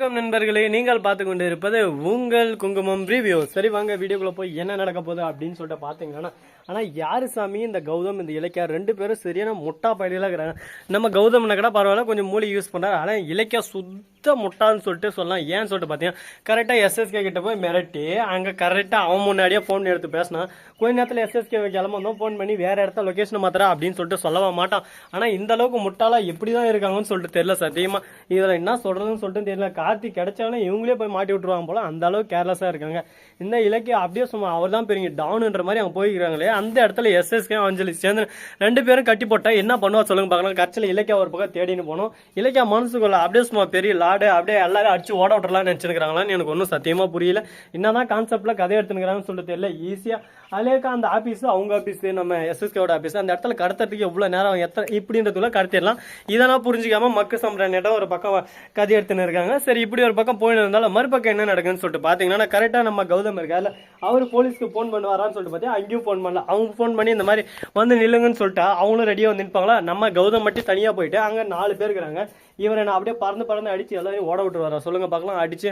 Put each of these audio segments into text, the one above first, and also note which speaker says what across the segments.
Speaker 1: வணக்கம் நண்பர்களே. நீங்கள் பார்த்து கொண்டு இருப்பது உங்கள் குங்குமம் ரிவ்யூ சரி வாங்க வீடியோக்குள்ளே போய் என்ன நடக்க போகுது அப்படின்னு சொல்லிட்டு பார்த்தீங்கன்னா ஆனால் யாரு சாமி? இந்த கௌதம் இந்த இலக்கியா ரெண்டு பேரும் சரியான முட்டா பயிலாக இருக்கிறாங்க. நம்ம கௌதம்னா கூட பரவாயில்ல கொஞ்சம் மூலி யூஸ் பண்ணுறாரு ஆனால் இலக்கியா சுத்த முட்டான்னு சொல்லிட்டு சொல்லலாம். ஏன்னு சொல்லிட்டு பார்த்தீங்கன்னா கரெக்டாக எஸ்எஸ்கே கிட்ட போய் மிரட்டி அங்கே கரெக்டாக அவன் முன்னாடியே ஃபோன் எடுத்து பேசினா கொஞ்ச நேரத்தில் எஸ்எஸ்கே கிளம்பும் ஃபோன் பண்ணி வேற இடத்த லொக்கேஷன் மாத்திரா அப்படின்னு சொல்லிட்டு சொல்லவே மாட்டான். ஆனால் இந்த அளவுக்கு முட்டாளா எப்படி தான் இருக்காங்கன்னு சொல்லிட்டு தெரியல சத்தியமாக இதில் என்ன சொல்கிறதுன்னு சொல்லிட்டு தெரியல. கார்த்திக் கிடைச்சாலும் இவங்களே போய் மாட்டி விட்டுருவாங்க போல. அந்த அளவுக்கு கேர்லெஸ்ஸாக இருக்காங்க. இந்த இலக்கிய அப்படியே சும்மா அவர் தான் பெரிய டவுனுன்ற மாதிரி அவங்க போய்க்கிறாங்களே அந்த இடத்துல எஸ்எஸ்கே அஞ்சலி சேர்ந்து ரெண்டு பேரும் கட்டி போட்டால் என்ன பண்ணுவா சொல்லுங்க பார்க்கலாம் கட்சியில் இலக்கியா ஒரு பக்கம் தேடின்னு போனோம். இலக்கியா மனசுக்குள்ள அப்படியே சும்மா பெரிய லாடு அப்படியே எல்லாரும் அடிச்சு ஓட விட்டுறலாம்னு நினச்சிருக்கிறாங்களான்னு எனக்கு ஒன்றும் சத்தியமா புரியல. என்னதான் கான்செப்ட்ல கதை எடுத்துக்கிறாங்கன்னு சொல்லிட்டு தெரியல. ஈஸியாக அலேக்கா அந்த ஆபீஸ் அவங்க ஆபீஸ் நம்ம எஸ்எஸ்கேவோட ஆபீஸ் அந்த இடத்துல கடத்துறதுக்கு எவ்வளவு நேரம் எத்தனை இப்படின்றதுல கடத்திடலாம். இதெல்லாம் புரிஞ்சுக்காம மக்கு இடம் ஒரு பக்கம் கதை எடுத்துன்னு இருக்காங்க. சரி இப்படி ஒரு பக்கம் போயின்னு இருந்தாலும் மறுபக்கம் என்ன நடக்குன்னு சொல்லிட்டு பாத்தீங்கன்னா கரெக்டா நம்ம கௌதம் இருக்காருல்ல அவர் போலீஸ்க்கு ஃபோன் பண்ணுவாரான்னு சொல்லிட்டு பார்த்தா அங்கேயும் ஃபோன் பண்ணல. அவங்க ஃபோன் பண்ணி இந்த மாதிரி வந்து நில்லுங்கன்னு சொல்லிட்டா அவங்களும் ரெடியாக வந்து நிற்பாங்களா நம்ம கௌதம் மட்டும் தனியாக போயிட்டு அங்கே நாலு பேர் இருக்கிறாங்க. இவரை நான் அப்படியே பறந்து பறந்து அடிச்சு எல்லாரையும் ஓட விட்டுருவாரா? சொல்லுங்க பார்க்கலாம். அடிச்சு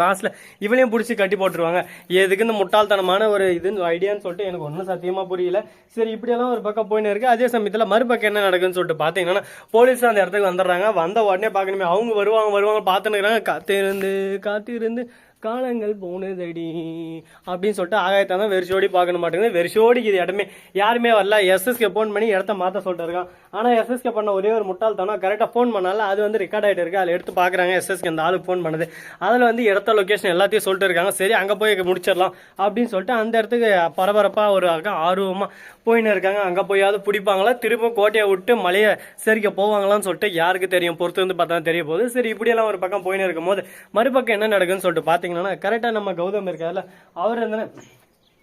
Speaker 1: லாஸ்ட்ல இவளையும் பிடிச்சி கட்டி போட்டுருவாங்க. எதுக்கு இந்த முட்டாள்தனமான ஒரு இதுன்னு ஐடியான்னு சொல்லிட்டு எனக்கு ஒன்றும் சத்தியமா புரியல. சரி இப்படியெல்லாம் ஒரு பக்கம் போயின்னு இருக்கு. அதே சமயத்தில் மறுபக்கம் என்ன நடக்குன்னு சொல்லிட்டு பார்த்தீங்கன்னா போலீஸ் அந்த இடத்துக்கு வந்துடுறாங்க. வந்த உடனே பார்க்கணுமே அவங்க வருவாங்க வருவாங்க பார்த்துன்னு இருக்கிறாங்க காத்திருந்து காத்திருந்து காலங்கள் போனதடி அப்படின்னு சொல்லிட்டு ஆகாயத்தை தான் வெறிச்சோடி பார்க்கணும் மாட்டேங்குது. வெறிச்சோடிக்கு இது இடமே. யாருமே வரல. எஸ்எஸ்கே ஃபோன் பண்ணி இடத்த மாற்ற சொல்லிட்டு இருக்கான். ஆனால் எஸ்எஸ்கே பண்ண ஒரே ஒரு முட்டாள்தனம் கரெக்டாக ஃபோன் பண்ணால அது வந்து ரெக்கார்ட் ஆகிட்டு இருக்கு. அதில் எடுத்து பார்க்குறாங்க எஸ்எஸ்கே அந்த ஆளுக்கு ஃபோன் பண்ணுது. அதில் வந்து இடத்த லொக்கேஷன் எல்லாத்தையும் சொல்லிட்டு இருக்காங்க. சரி அங்கே போய் முடிச்சிடலாம் அப்படின்னு சொல்லிட்டு அந்த இடத்துக்கு பரபரப்பாக ஒரு ஆர்வமாக போயின்னு இருக்காங்க. அங்கே போயாவது பிடிப்பாங்களா? திரும்ப கோட்டையை விட்டு மலையை சரிக்க போவாங்களான்னு சொல்லிட்டு யாருக்கு தெரியும்? பொறுத்து வந்து பார்த்தா தெரிய போகுது. சரி இப்படியெல்லாம் ஒரு பக்கம் போயின்னு இருக்கும்போது மறுபக்கம் என்ன நடக்குன்னு சொல்லிட்டு பார்த்தீங்கன்னா கரெக்டாக நம்ம கௌதம் இருக்காருல்ல அவர் என்ன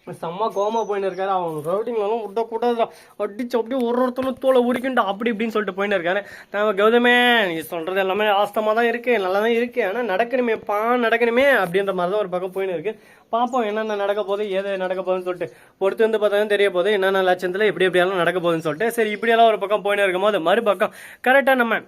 Speaker 1: செம்ம கோமா போயின்னு இருக்காரு. அவன் ரவுட்டிங்லாம் விட்ட கூடாது அடிச்சு அப்படியே ஒரு ஒருத்தரும் தோலை உரிக்கிண்டா அப்படி இப்படின்னு சொல்லிட்டு போயின்னு இருக்காரு. நம்ம கௌதமே நீ சொல்றது எல்லாமே ஆஸ்தமாக தான் இருக்குது நல்லா தான் இருக்கு. ஆனால் நடக்கணுமே பா நடக்கணுமே அப்படின்ற மாதிரி தான் ஒரு பக்கம் போயின்னு இருக்கு. பார்ப்போம் என்னென்ன நடக்க போகுது ஏது நடக்க போகுதுன்னு சொல்லிட்டு. பொறுத்து வந்து பார்த்தா தெரிய போகுது என்னென்ன லட்சத்தில் எப்படி எப்படியெல்லாம் நடக்க போகுதுன்னு சொல்லிட்டு. சரி இப்படியெல்லாம் ஒரு பக்கம் போயின்னு இருக்கும்போது மறுபக்கம் கரெக்டாக நம்ம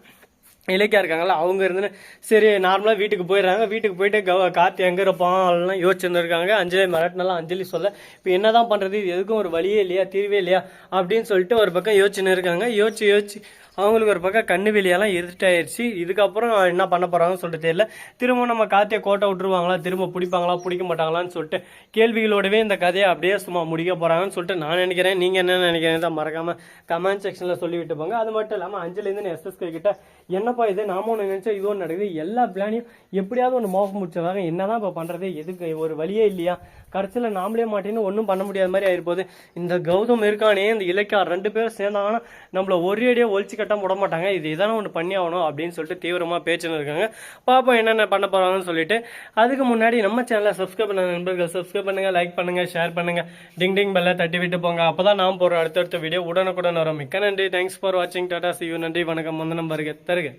Speaker 1: இலக்கியா இருக்காங்களா அவங்க இருந்து சரி நார்மலாக வீட்டுக்கு போயிடுறாங்க. வீட்டுக்கு போயிட்டு கவ கார்த்தி எங்கே இருப்பான் எல்லாம் யோசிச்சுருந்துருக்காங்க. அஞ்சலி மிரட்டினலாம் அஞ்சலி சொல்ல இப்போ என்னதான் பண்ணுறது இது எதுக்கும் ஒரு வழியே இல்லையா? தீர்வே இல்லையா? அப்படின்னு சொல்லிட்டு ஒரு பக்கம் யோசிச்சுன்னு இருக்காங்க. யோசிச்சு யோசிச்சு அவங்களுக்கு ஒரு பக்கம் கண்ணு வெளியெல்லாம் இருட்டாயிருச்சு இதுக்கப்புறம் என்ன பண்ண போகிறாங்கன்னு சொல்லிட்டு தெரியல. திரும்ப நம்ம காத்தியை கோட்டை விட்டுருவாங்களா? திரும்ப பிடிப்பாங்களா? பிடிக்க மாட்டாங்களான்னு சொல்லிட்டு கேள்விகளோடவே இந்த கதையை அப்படியே சும்மா முடிக்க போகிறாங்கன்னு சொல்லிட்டு நான் நினைக்கிறேன். நீங்கள் என்ன நினைக்கிறீங்க தான் மறக்காமல் கமெண்ட் செக்ஷனில் சொல்லிவிட்டு போங்க. அது மட்டும் இல்லாமல் அஞ்சலேருந்து எஸ்எஸ்கே கிட்ட என்னப்பா இது? நாம ஒன்று நினச்சா இது ஒன்று நடக்குது? எல்லா பிளானையும் எப்படியாவது ஒன்று மோகம் முடிச்சிடறாங்க என்னதான் இப்போ பண்ணுறது எதுக்கு? ஒரு வழியே இல்லையா? கடைசியில் நாமளே மாட்டேன்னு ஒன்றும் பண்ண முடியாத மாதிரி ஆயிருப்போது இந்த கௌதம் இருக்கானே இந்த இலக்கியா ரெண்டு பேரும் சேர்ந்தாங்கன்னா நம்மள ஒரே அடியாக ஒழிச்சு கட்டம் விட மாட்டாங்க இது இதான ஒன்று பண்ணி ஆகணும் அப்படின்னு சொல்லிட்டு தீவிரமாக பேச்சுன்னு இருக்காங்க. பார்ப்போம் என்னென்ன பண்ண போகிறாங்கன்னு சொல்லிட்டு. அதுக்கு முன்னாடி நம்ம சேனலை சப்ஸ்கிரைப் பண்ண நண்பர்கள் சப்ஸ்கிரைப் பண்ணுங்க லைக் பண்ணுங்க ஷேர் பண்ணுங்க. டிங் டிங் பெல்ல தட்டி விட்டு போங்க. அப்பதான் நாம் போகிற அடுத்தடுத்த வீடியோ உடனுக்குடன் வரும். மிக்க நன்றி. தேங்க்ஸ் ஃபார் வாட்சிங் டாடா சி யூ நன்றி வணக்கம். வந்து நம்பருக்கு தருக.